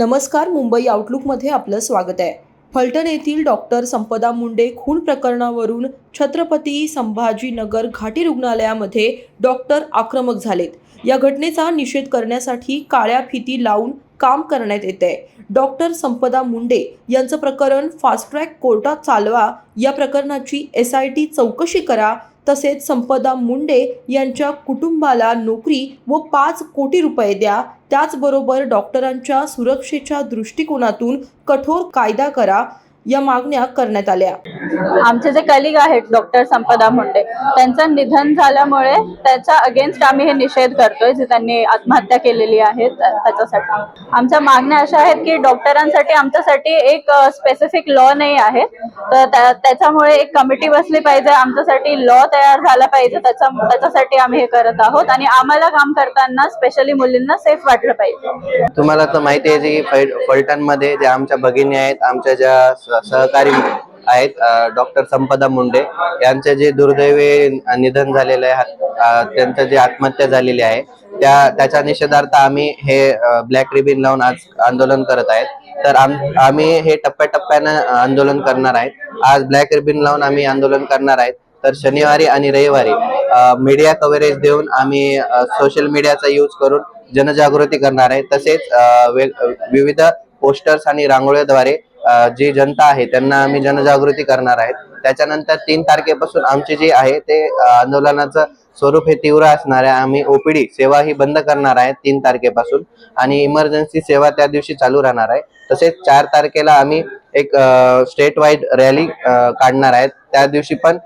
नमस्कार मुंबई आउटलुकमध्ये आपलं स्वागत आहे. फलटण येथील डॉक्टर संपदा मुंडे खून प्रकरणावरून छत्रपती संभाजीनगर घाटी रुग्णालयामध्ये डॉक्टर आक्रमक झालेत. या घटनेचा निषेध करण्यासाठी काळ्या फिती लावून काम करण्यात येत आहे. डॉक्टर संपदा मुंडे यांचं प्रकरण फास्ट ट्रॅक कोर्टात चालवा या प्रकरणाची एस आय टी चौकशी करा तसेच संपदा मुंडे यांच्या कुटुंबाला नोकरी व पाच कोटी रुपये द्या. त्याचबरोबर डॉक्टरांच्या सुरक्षेच्या दृष्टिकोनातून कठोर कायदा करा. या मागण्या करण्यात आल्या. आमचे जे कलिग आहेत डॉक्टर संपदा मुंडे त्यांचं निधन झाल्यामुळे त्याच्या अगेन्स्ट आम्ही हे निषेध करतोय जे त्यांनी आत्महत्या केलेली आहे त्या- त्याच्यासाठी. आमच्या मागण्या अशा आहेत की डॉक्टरांसाठी आमच्यासाठी एक स्पेसिफिक लॉ नाही आहे. तर त्या- त्याच्यामुळे एक कमिटी बसली पाहिजे आमच्यासाठी लॉ तयार झाला पाहिजे त्याच्या त्याच्यासाठी आम्ही हे करत आहोत आणि आम्हाला काम करताना स्पेशली मुलींना सेफ वाटलं पाहिजे. तुम्हाला तर माहिती आहे की फै- फलटणमध्ये ज्या आमच्या भगिनी आहेत आमच्या ज्या सहकारी आहेत डॉक्टर संपदा मुंडे. यांचे जे दुर्दैवी निधन झालेलं आहे त्यांचं जे आत्महत्या झालेली आहे त्या त्याच्या निषेधार्थ आम्ही हे ब्लॅक रिबिन लावून आज आंदोलन करत आहेत. तर आम आम्ही हे टप्प्याटप्प्यानं आंदोलन करणार आहेत. आज ब्लॅक रिबिन लावून आम्ही आंदोलन करणार आहेत. तर शनिवारी आणि रविवारी मीडिया कव्हरेज देऊन आम्ही सोशल मीडियाचा यूज करून जनजागृती करणार आहे. तसेच विविध पोस्टर्स आणि रांगोळ्याद्वारे जी जनता आहे त्यांना आम्ही जनजागृती करणार आहेत. त्याच्यानंतर तीन तारखेपासून आमचे जे आहे ते आंदोलनाचं स्वरूप हे तीव्र असणार आहे. आम्ही ओपीडी सेवा ही बंद करणार आहे तीन तारखेपासून. आणि इमर्जन्सी सेवा त्या दिवशी चालू राहणार आहे. तसेच चार तारखेला आम्ही एक स्टेट वाईड रॅली काढणार आहेत. त्या दिवशी पण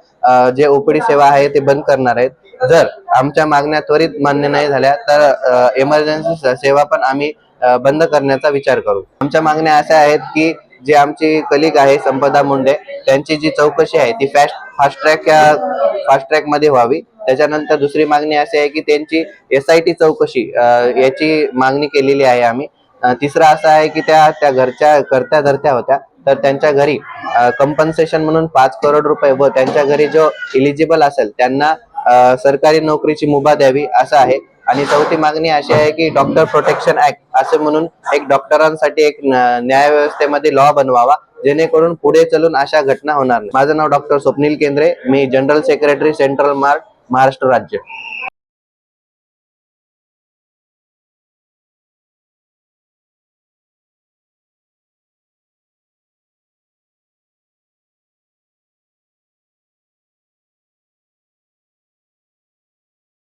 जे ओपीडी सेवा आहे ते बंद करणार आहेत. जर आमच्या मागण्या त्वरित मान्य नाही झाल्या तर इमर्जन्सी सेवा पण आम्ही बंद करण्याचा विचार करू. आमच्या मागण्या अशा आहेत की जे आमची कलिक आहे संपदा मुंडे त्यांची जी चौकशी आहे ती फास्ट फास्ट ट्रॅक या फास्ट ट्रॅकमध्ये व्हावी. त्याच्यानंतर दुसरी मागणी अशी आहे की त्यांची एस आय टी चौकशी याची मागणी केलेली आहे आम्ही. तिसरा असं आहे की त्या त्या घरच्या करत्या धरत्या होत्या. तर त्यांच्या घरी कंपन्सेशन म्हणून पाच करोड रुपये व त्यांच्या घरी जो इलिजिबल असेल त्यांना सरकारी नोकरीची मुभा द्यावी असं आहे. आणि चौथी मागणी अशी आहे की डॉक्टर प्रोटेक्शन ऍक्ट असं म्हणून एक डॉक्टरांसाठी एक न्याय व्यवस्थेमध्ये लॉ बनवावा जेणेकरून पुढे चलून अशा घटना होणार नाही. माझं नाव डॉक्टर स्वप्नील केंद्रे मी general secretary central mart Maharashtra राज्य.